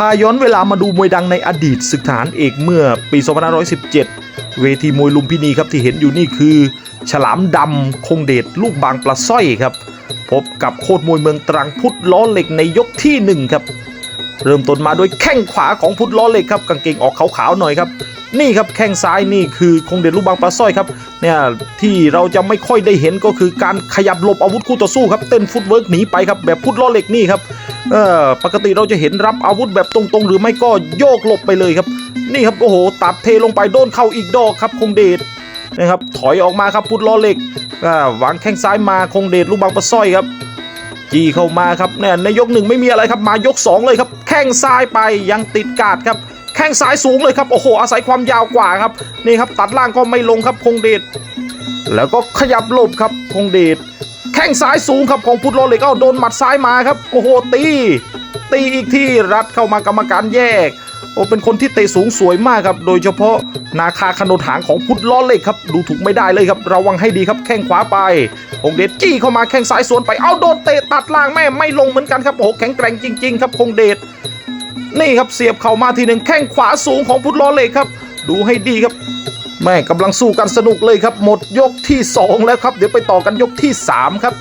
พาย้อนเวลามาดูมวยดังในอดีตศึกฐานเอกเมื่อปี2517 เวทีมวยลุมพินีครับที่เห็นอยู่นี่คือ ฉลามดำคงเดชลูกบางปลาสร้อยครับ พบกับโคตรมวยเมืองตรังพุทธล้อเหล็กในยกที่หนึ่งครับ เริ่มต้นมาด้วยแข้งขวาของพุทธล้อเหล็กครับกางเกงออกขาวๆหน่อยครับนี่ครับแข้งซ้ายนี่คือคงเดชลูกบางปลาสร้อยครับเนี่ยที่เราจะไม่ค่อยได้เห็นก็คือการขยับหลบอาวุธคู่ต่อสู้ครับเต้นฟุตเวิร์กหนีไปครับแบบพุทธล้อเหล็กนี่ครับ เออปกติเราจะเห็นรับอาวุธแบบตรงๆ หรือไม่ก็โยกหลบไปเลยครับ นี่ครับโอ้โห ตัดเทลงไปโดนเข้าอีกดอกครับคงเดชนะครับถอยออกมาครับพุทธล้อเหล็กวางแข้งซ้ายมาคงเดชลูกบางปลาสร้อยครับจี้เข้ามาครับเนี่ยในยกหนึ่งไม่มีอะไรครับมายกสองเลยครับแข้งซ้ายไปยังติดกาดครับแข้งซ้ายสูงเลยครับโอ้โหอาศัยความยาวกว่าครับนี่ครับตัดล่างก็ไม่ลงครับคงเดชแล้วก็ขยับหลบครับคงเดช แข้งซ้ายสูงครับของพุทธโลเล็กเอาโดนหมัดซ้ายมาครับ โอ้โหตี ตีอีกที่รัดเข้ามากรรมการแยก โอ้เป็นคนที่เตะสูงสวยมากครับ โดยเฉพาะนาคาขนนหางของพุทธล้อเล็กครับดูถูกไม่ได้เลยครับ ระวังให้ดีครับแข้งขวาไปคงเดชจี้เข้ามาแข้งซ้ายสวนไปเอาโดนเตะตัดล่างแม่ไม่ลงเหมือนกันครับโอ้โหแข็งแกร่งจริงๆ ครับคงเดชนี่ครับเสียบเข่ามาทีหนึ่งแข้งขวาสูงของพุทธล้อเล็กครับ ดูให้ดีครับ แม่กำลังสู้กันสนุกเลยครับ หมดยกที่ 2 แล้วครับ เดี๋ยวไปต่อกันยกที่ 3 ครับ